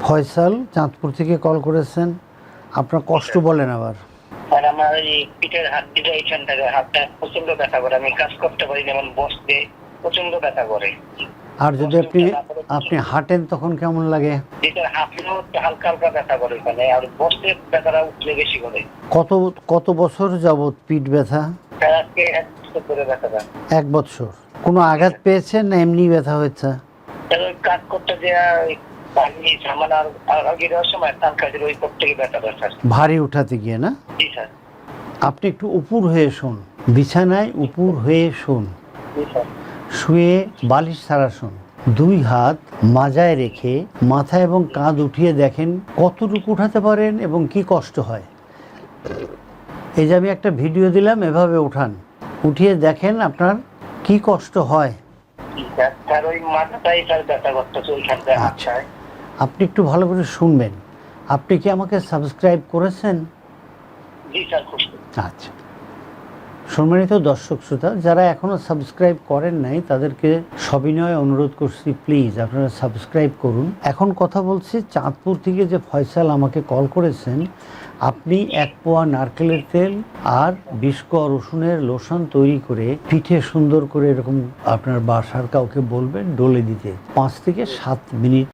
ফয়সাল চাঁদপুর থেকে কল করেছেন। আপনার কষ্ট বলেন আবার। আর আমার এই পিঠের হাত দিটা এইখান থেকে হাতটা প্রচণ্ড ব্যথা করে। আমি কাজ করতে পারি যেমন বসতে প্রচণ্ড ব্যথা করে। আর যদি আপনি আপনি হাঁটেন তখন কেমন লাগে? যেটার হাতলেও হালকা হালকা ব্যথা করে ওখানে আর বসতে ব্যথাটা উঠলে বেশি করে। কত কত বছর যাবৎ পিঠ ব্যথা? আজকে এক বছর করে ব্যথাটা। এক বছর। কোনো আঘাত পেয়েছেন না এমনি ব্যথা হয়েছে? কাজ করতে যে বাড়ি সামান আর আর আগে দেওয়ার সময় তার কাজের ওই পর থেকে ব্যথা ব্যথা ভারী উঠাতে গিয়ে না? জি স্যার। আপনি একটু উপুর হয়ে শোন। বিছানায় উপুর হয়ে শোন। শুয়ে বালিশ ছাড়া শোন। দুই হাত মাজায় রেখে মাথা এবং কাঁধ উঠিয়ে দেখেন কতটুকু উঠাতে পারেন এবং কি কষ্ট হয়। এই যে আমি একটা ভিডিও দিলাম এভাবে উঠান। উঠিয়ে দেখেন আপনার কি কষ্ট হয়। আচ্ছা। আপনি একটু ভালো করে শুনবেন। আপনি কি আমাকে সাবস্ক্রাইব করেছেন? আচ্ছা। সম্মানিত দর্শক শ্রোতা যারা এখনও সাবস্ক্রাইব করেন নাই তাদেরকে সবিনয় অনুরোধ করছি প্লিজ আপনারা সাবস্ক্রাইব করুন। এখন কথা বলছি চাঁদপুর থেকে যে ফয়সাল আমাকে কল করেছেন আপনি এক পোয়া নারকেলের তেল আর বিশ কোয়া রসুনের লোশন তৈরি করে পিঠে সুন্দর করে এরকম আপনার বাসার কাউকে বলবেন ডলে দিতে। পাঁচ থেকে সাত মিনিট